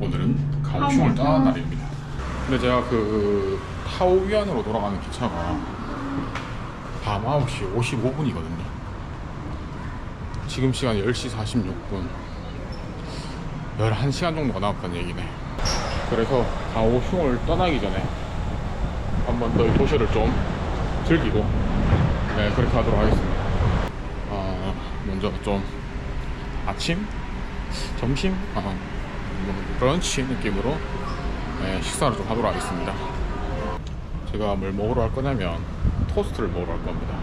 오늘은 가오슝을 떠난 날입니다. 근데 제가 그 타오위안으로 돌아가는 기차가 밤 9시 55분이거든요. 지금 시간 10시 46분. 11시간 정도가 남았다는 얘기네. 그래서 가오슝을 떠나기 전에 한번 더 이 도시를 좀 즐기고 네, 그렇게 하도록 하겠습니다. 아, 먼저 좀 아침 점심? 아, 뭐 브런치 느낌으로 네, 식사를 좀 하도록 하겠습니다. 제가 뭘 먹으러 갈 거냐면 토스트를 먹으러 갈 겁니다.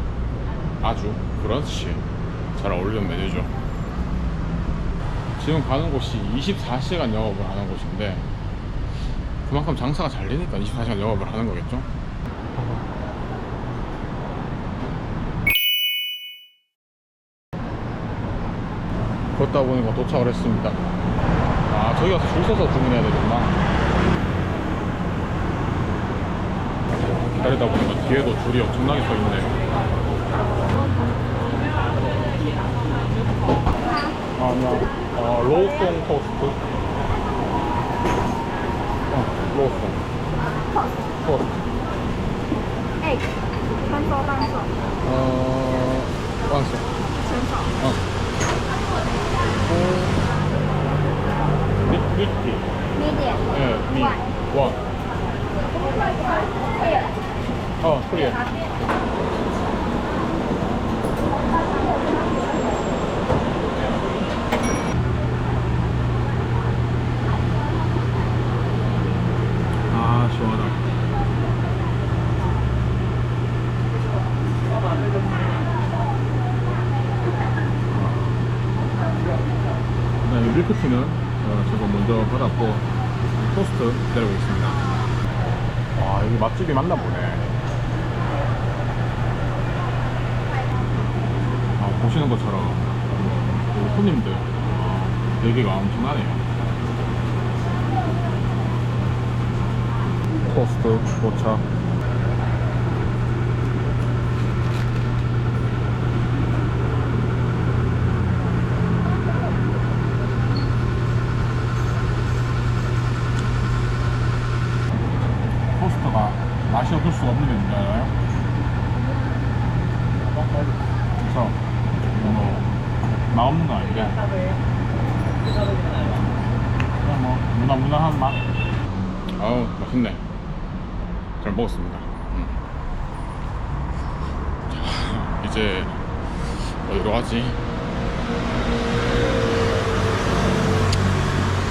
아주 브런치 잘 어울리는 메뉴죠. 지금 가는 곳이 24시간 영업을 하는 곳인데 그만큼 장사가 잘 되니까 24시간 영업을 하는 거겠죠? 걷다 보니까 도착을 했습니다. 아 저기 가서 줄 서서 주문해야 되겠나. 기다리다 보니까 뒤에도 줄이 엄청나게 서 있네. 아, 아, 로우송 토스트. 어, 로우송 토스트. 에이, 반소, 반소 어, 반소 미, 미티. medium， 예, 미. one， 원. 어, 코리아. 아, 시원하다. 밀크티는 어, 제가 먼저 받았고 토스트 기다리고 있습니다. 와, 여기 맛집이 맞나 보네. 아, 보시는 것처럼 우리 손님들 아, 대기가 엄청나네요. 토스트 도착. 토스트가 맛이 뭔가요? 그래서 뭐 맛없는 건 아닌데 그냥 뭐 무난무난한 맛 아우 맛있네 잘 먹었습니다 음. 자, 이제 어디로 가지?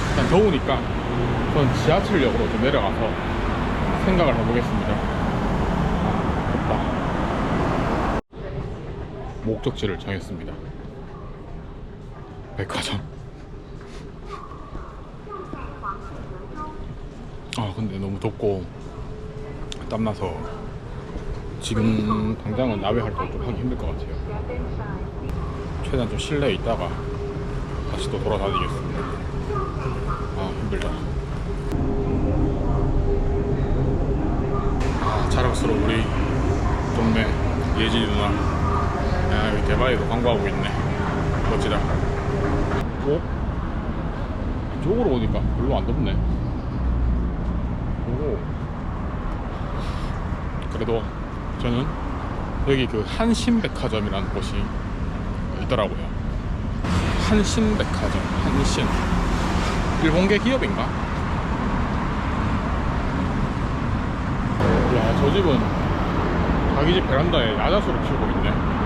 일단 더우니까 전 지하철역으로 좀 내려가서 생각을 해보겠습니다. 목적지를 정했습니다. 백화점. 아 근데 너무 덥고 땀나서 지금 당장은 야외 활동 좀 하기 힘들 것 같아요. 최대한 좀 실내에 있다가 다시 또 돌아다니겠습니다. 아 힘들다. 아, 자랑스러운 우리 동네 예진이 누나. 대바이도 광고하고 있네. 멋지다. 어? 이쪽으로 오니까 별로 안 덥네. 오. 그래도 저는 여기 그 한신백화점이라는 곳이 있더라고요. 한신백화점, 한신. 일본계 기업인가? 야, 저 집은 자기 집 베란다에 야자수를 키우고 있네.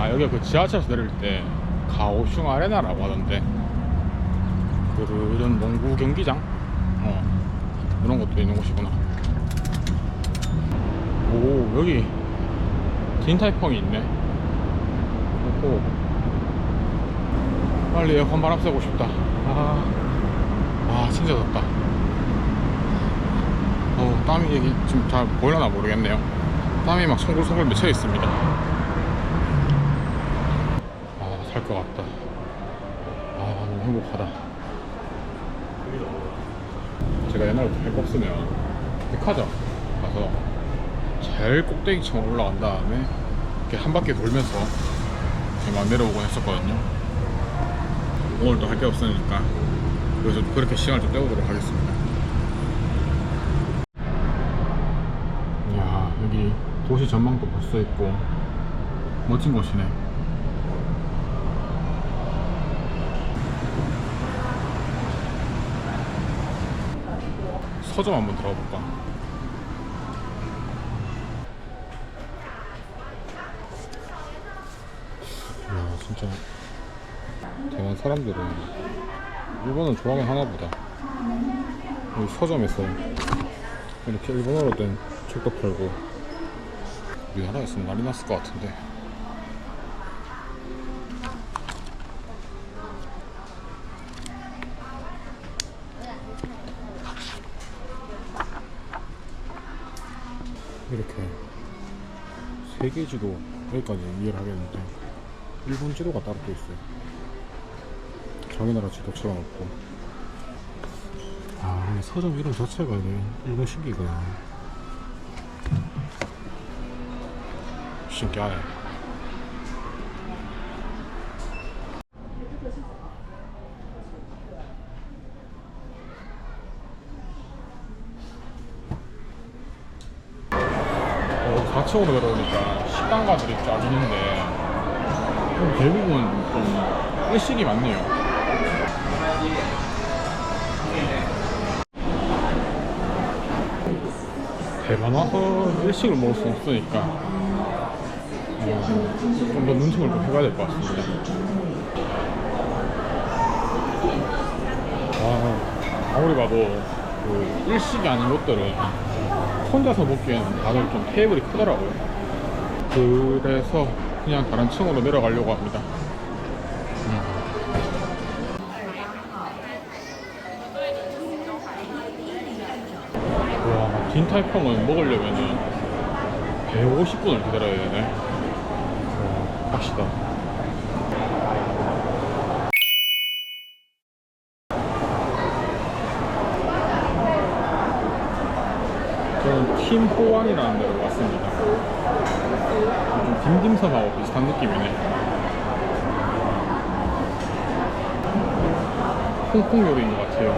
아, 여기가 그 지하철에서 내릴 때 가오슝 아레나라고 하던데. 그, 이런 농구 경기장? 어, 이런 것도 있는 곳이구나. 오, 여기 딘타이펑이 있네. 오, 빨리 에어컨 바람 쐬고 싶다. 아, 아, 진짜 덥다. 어, 땀이 여기 지금 잘 보이려나 모르겠네요. 땀이 막 송글송글 맺혀 있습니다. 아, 살것 같다. 아, 너무 행복하다. 제가 옛날부터 할 거 없으면 백화점 가서 제일 꼭대기층 올라간 다음에 이렇게 한 바퀴 돌면서 막 내려오곤 했었거든요. 오늘도 할 게 없으니까 그래서 그렇게 시간을 좀 때우도록 하겠습니다. 야 여기 도시 전망도 벌써 있고 멋진 곳이네. 서점 한번 들어가 볼까? 야 진짜 대만 사람들은 일본을 좋아하긴 하나 보다. 여기 서점에서 이렇게 일본어로 된 책도 팔고. 우리나라에 있으면 난리 났을 것 같은데 이렇게 세계 지도 여기까지 이해를 하겠는데 일본 지도가 따로 또 있어요. 자기 나라 지도처럼 없고. 아 서점 이름 자체가 일본식이구나. 신기하네 어, 4층으로 내려오니까 식당 가들이 쫙 있는데 좀 대부분 좀 일식이 많네요. 대만 와서 일식을 먹을 수 없으니까 좀 더 눈팅을 좀 해봐야 될 것 같습니다. 아, 아무리 봐도 그 일식이 아닌 것들은 혼자서 먹기에는 다들 좀 테이블이 크더라고요. 그래서 그냥 다른 층으로 내려가려고 합니다. 와, 딘타이펑을 먹으려면은 150분을 기다려야 되네. 와, 빡시다. 저는 팀 호환이라는 데로 왔습니다. 좀 딤딤섬하고 비슷한 느낌이네. 홍콩 요리인 것 같아요.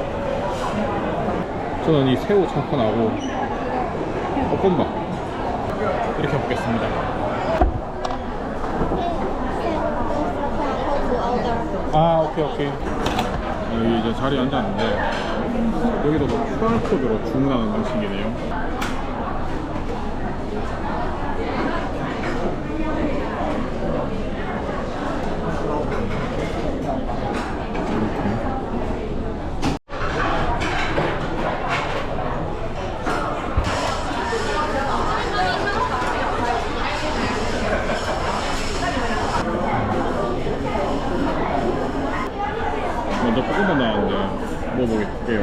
저는 이 새우 청포나고 볶음밥 이렇게 먹겠습니다. 아 오케이 오케이. 여기 이제 자리에 앉았는데 여기도 뭐 QR코드로 주문하는 방식이네요. 먼저 볶음밥 나왔는데 먹어볼게요.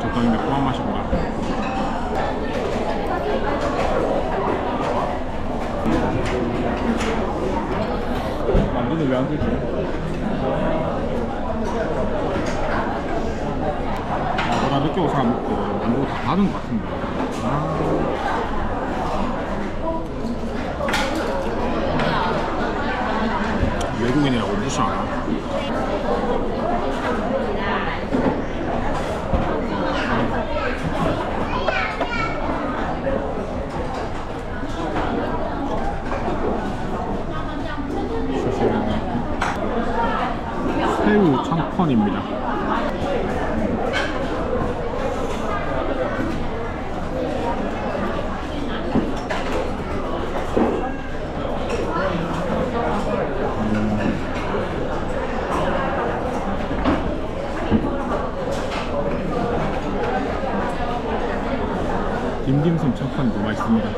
적당히 매콤한 맛이 구나. 만두는 왜안 들지? 오서 안 먹고 만두 다 받은 것 같은데. 아. 외국인이라고 무시하나? 새우 청펀입니다. 딤딤섬 첫판도 맛있습니다.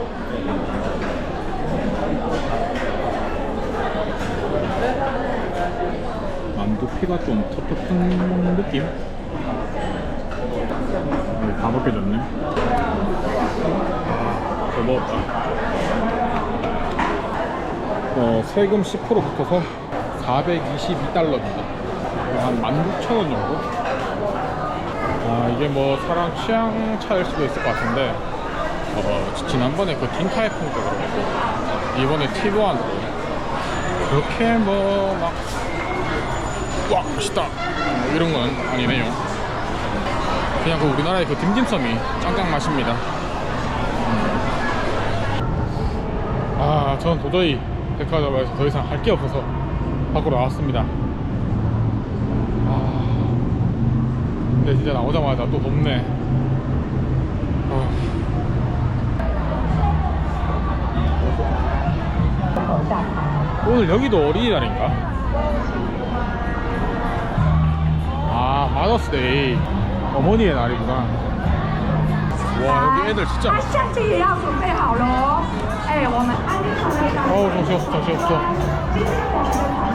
만두 피가 좀 텁텁한 느낌? 네, 다 벗겨졌네. 잘 먹었다. 어, 세금 10% 붙어서 422달러입니다. 한 16,000원 정도? 아, 이게 뭐 사람 취향 차일 수도 있을 것 같은데, 어, 지- 지난번에 그 딘카이풍 때 그렇고, 이번에 티브안도 그렇게 뭐 막, 와, 맛있다! 뭐 이런 건 아니네요. 그냥 그 우리나라의 그 딤딤섬이 짱짱 맛입니다. 아, 전 도저히 백화점에서 더 이상 할 게 없어서 밖으로 나왔습니다. 아, 근데 진짜 나오자마자 또 덥네. 아, 오늘 여기도 어린이날인가? 아, 마더스데이. 어머니의 날이구나. 와, 여기 애들 진짜 那相机也要准备好了哦。哎，我们安利团队 어우, 정신 없어, 정신 없어. 今天我们的团